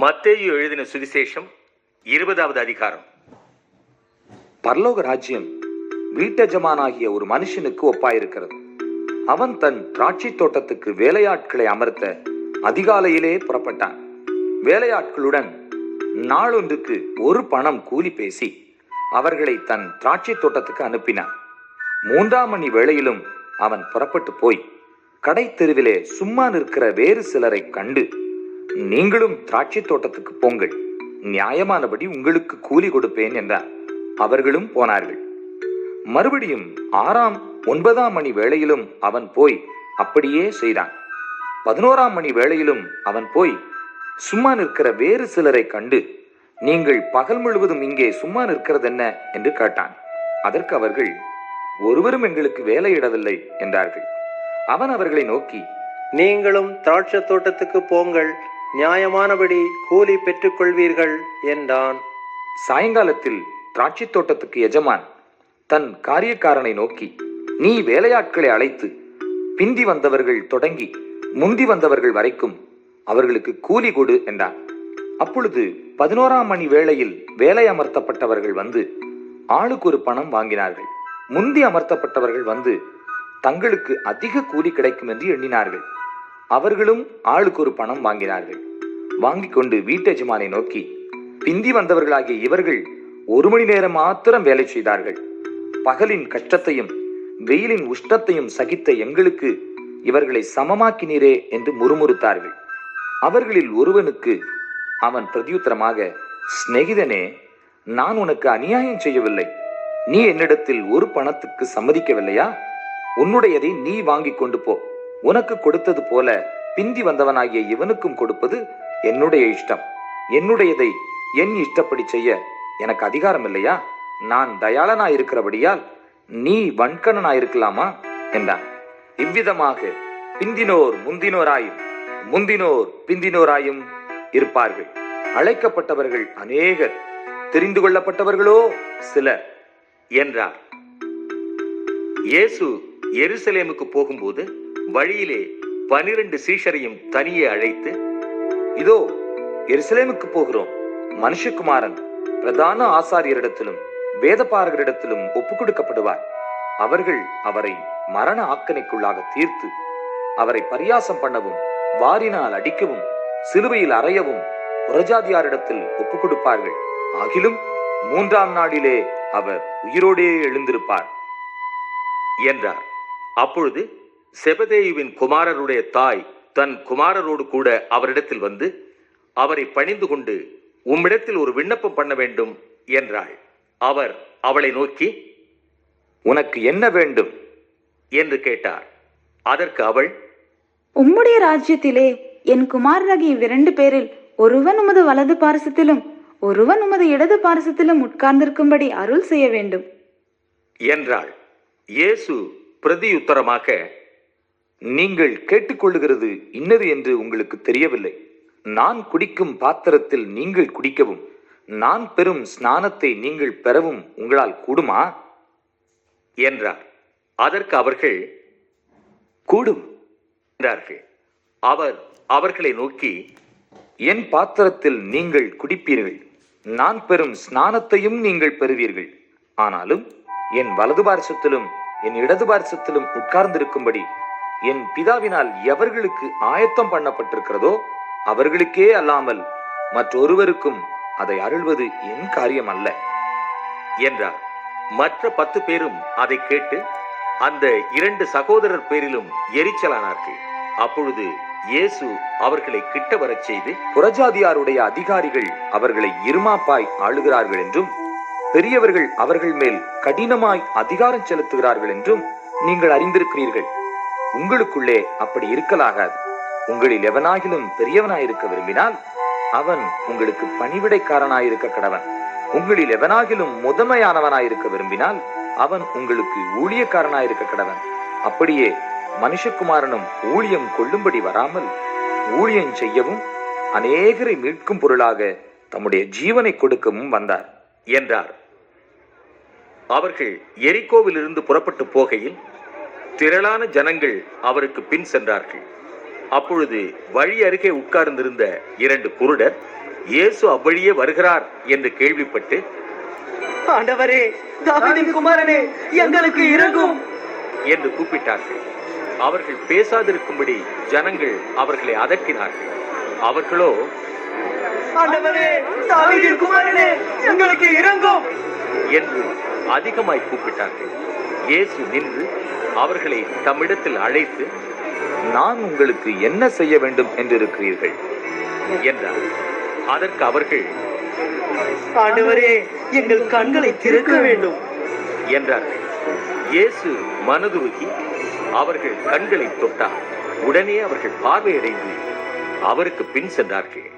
மத்தேயு எழுதின சுவிசேஷம் இருபதாவது அதிகாரம். பரலோக ராஜ்யம் வீட்டஜமானாகிய ஒரு மனுஷனுக்கு ஒப்பாயிருக்கிறது. அவன் தன் திராட்சை தோட்டத்துக்கு வேலையாட்களை அமர்த்த அதிகாலையிலே புறப்பட்டான். வேலையாட்களுடன் நாளொன்றுக்கு ஒரு பணம் கூலி பேசி அவர்களை தன் திராட்சை தோட்டத்துக்கு அனுப்பினான். மூன்றாம் மணி வேளையிலும் அவன் புறப்பட்டு போய் கடை தெருவிலே சும்மா நிற்கிற வேறு சிலரை கண்டு நீங்களும் திராட்சை தோட்டத்துக்கு போங்கள். நியாயமானபடி உங்களுக்கு கூலி கொடுப்பேன் என்றார். அவர்களும் போனார்கள். மறுபடியும் ஆறாம் ஒன்பதாம் மணி வேளையிலும் அவன் போய் அப்படியே செய்தான். பதினோராம் மணி வேளையிலும் அவன் போய் சும்மா நிற்கிற வேறு சிலரை கண்டு நீங்கள் பகல் முழுவதும் இங்கே சும்மா நிற்கிறது என்ன என்று கேட்டான். அதற்கு அவர்கள் ஒருவரும் எங்களுக்கு வேலையிடவில்லை என்றார்கள். அவன் அவர்களை நோக்கி நீங்களும் திராட்சை தோட்டத்துக்கு போங்கள். நியாயமானபடி கூலி பெற்றுக்கொள்வீர்கள் என்றான். சாயங்காலத்தில் திராட்சை தோட்டத்துக்கு எஜமான் தன் காரியக்காரனை நோக்கி நீ வேலையாட்களை அழைத்து பிந்தி வந்தவர்கள் தொடங்கி முந்தி வந்தவர்கள் வரைக்கும் அவர்களுக்கு கூலி கொடு என்றான். அப்பொழுது பதினோராம் மணி வேளையில் வேலை அமர்த்தப்பட்டவர்கள் வந்து ஆளுக்கு ஒரு பணம் வாங்கினார்கள். முந்தி அமர்த்தப்பட்டவர்கள் வந்து தங்களுக்கு அதிக கூலி கிடைக்கும் என்று எண்ணினார்கள். அவர்களும் ஆளுக்கு ஒரு பணம் வாங்கினார்கள். வாங்கிக் கொண்டு வீட்டெஜமானை நோக்கி பிந்தி வந்தவர்களாகிய இவர்கள் ஒரு மணி நேரம் மாத்திரம் வேலை செய்தார்கள். பகலின் கஷ்டத்தையும் வெயிலின் உஷ்ணத்தையும் சகித்த எங்களுக்கு இவர்களை சமமாக்கினீரே என்று முறுமுறுத்தார்கள். அவர்களில் ஒருவனுக்கு அவன் பிரதியுத்தரமாக சிநேகிதனே நான் உனக்கு அநியாயம் செய்யவில்லை. நீ என்னிடத்தில் ஒரு பணத்துக்கு சம்மதிக்கவில்லையா? உன்னுடையதை நீ வாங்கிக் கொண்டு போ. உனக்கு கொடுத்தது போல பிந்தி வந்தவனாகிய இவனுக்கும் கொடுப்பது என்னுடைய இஷ்டம். என்னுடையதை என் இஷ்டப்படி செய்ய எனக்கு அதிகாரம் இல்லையா நான் தயாளனாயிருக்கிறபடியால் நீ வன்கணனாயிருக்கலாமா என்றான். இவ்விதமாக பிந்தினோர் முந்தினோராயும் முந்தினோர் பிந்தினோராயும் இருப்பார்கள். அழைக்கப்பட்டவர்கள் அநேகர். தெரிந்து கொள்ளப்பட்டவர்களோ சிலர் என்றார். இயேசு எருசலேமுக்கு போகும்போது வழியிலே பனிரெண்டு சீஷரையும் தனியே அழைத்து இதோ எருசலேமுக்கு போகிறோம். மனுஷகுமாரன் பிரதான ஆசாரியரிடத்திலும் வேதபாரகரிடத்திலும் ஒப்பு கொடுக்கப்படுவார் அவர்கள் அவரை மரண ஆக்கணைக்குள்ளாக தீர்த்து அவரை பரியாசம் பண்ணவும் வாரினால் அடிக்கவும் சிலுவையில் அறையவும் புறஜாதியாரிடத்தில் ஒப்பு கொடுப்பார்கள் ஆகிலும் மூன்றாம் நாளிலே அவர் உயிரோடே எழுந்திருப்பார் என்றார். அப்பொழுது செபதேயுவின் குமாரருடைய தாய் தன் குமாரரோடு கூட அவரிடத்தில் வந்து அவரை பணிந்து கொண்டு உம்மிடத்தில் ஒரு விண்ணப்பம் பண்ண வேண்டும் என்றாள். அவர் அவளை நோக்கி உனக்கு என்ன வேண்டும்? என்று கேட்டார். அதற்கு அவள் உம்முடைய ராஜ்யத்திலே என் குமாரராகிய இவ்விரண்டு பேரில் ஒருவன் உமது வலது பாரசத்திலும் ஒருவன் உமது இடது பாரசத்திலும் உட்கார்ந்திருக்கும்படி அருள் செய்ய வேண்டும். என்றாள். இயேசு பிரதியுத்தரமாக நீங்கள் கேட்டுக்கொள்ளுகிறது இன்னது என்று உங்களுக்கு தெரியவில்லை. நான் குடிக்கும் பாத்திரத்தில் நீங்கள் குடிக்கவும் நான் பெறும் ஸ்நானத்தை நீங்கள் பெறவும் உங்களால் கூடுமா? என்றார். அதற்கு அவர்கள் கூடும் என்றார்கள். அவர் அவர்களை நோக்கி என் பாத்திரத்தில் நீங்கள் குடிப்பீர்கள் நான் பெறும் ஸ்நானத்தையும் நீங்கள் பெறுவீர்கள். ஆனாலும் என் வலது பார்சத்திலும் என் இடது பார்சத்திலும் உட்கார்ந்திருக்கும்படி என் பிதாவினால் எவர்களுக்கு ஆயத்தம் பண்ணப்பட்டிருக்கிறதோ அவர்களுக்கே அல்லாமல் மற்றொருவருக்கும் அதை அருள்வது என் காரியம் அல்ல என்றார். மற்ற பத்து பேரும் அதை கேட்டு அந்த இரண்டு சகோதரர் பேரிலும் எரிச்சலானார்கள். அப்பொழுது இயேசு அவர்களை கிட்ட வரச் செய்து புறஜாதியாருடைய அதிகாரிகள் அவர்களை இருமாப்பாய் ஆளுகிறார்கள் என்றும் பெரியவர்கள் அவர்கள் மேல் கடினமாய் அதிகாரம் செலுத்துகிறார்கள் என்றும் நீங்கள் அறிந்திருக்கிறீர்கள். உங்களுக்குள்ளே அப்படி இருக்கலாகாது. உங்களில் எவனாகிலும் பெரியவனாயிருக்க விரும்பினால் அவன் உங்களுக்கு பணிவிடைக்காரனாயிருக்க கடவன். உங்களில் எவனாகிலும் முதன்மையானவனாயிருக்க விரும்பினால் அவன் உங்களுக்கு ஊழியக்காரனாயிருக்க கடவன். அப்படியே மனுஷகுமாரனும் ஊழியம் கொள்ளும்படி வராமல் ஊழியம் செய்யவும் அநேகரை மீட்கும் பொருளாக தம்முடைய ஜீவனை கொடுக்கவும் வந்தார் என்றார். அவர்கள் எரிகோவிலிருந்து புறப்பட்டு போகையில் திரளான ஜனங்கள் அவருக்கு பின் சென்றார்கள். அப்பொழுது வழி அருகே உட்கார்ந்திருந்த இரண்டு குருடர் இயேசு அவ்வழியே வருகிறார் என்று கேள்விப்பட்டு ஆண்டவரே தாவீதின் குமாரனே எங்களுக்கு இறங்கும் என்று கூப்பிட்டார்கள். அவர்கள் பேசாதிருக்கும்படி ஜனங்கள் அவர்களை அதட்டினார்கள். அவர்களோ ஆண்டவரே தாவீதின் குமாரனே எங்களுக்கு இறங்கும் என்று அதிகமாய் கூப்பிட்டார்கள். இயேசு நின்று அவர்களை தம்மிடத்தில் அழைத்து நான் உங்களுக்கு என்ன செய்ய வேண்டும் என்றிருக்கிறீர்கள்? என்றார். அதற்கு அவர்கள் ஆண்டவரே எங்கள் கண்களை திறக்க வேண்டும். என்றார்கள். இயேசு மனதுருகி அவர்கள் கண்களை தொட்டார். உடனே அவர்கள் பார்வையடைந்து அவருக்கு பின் சென்றார்கள்.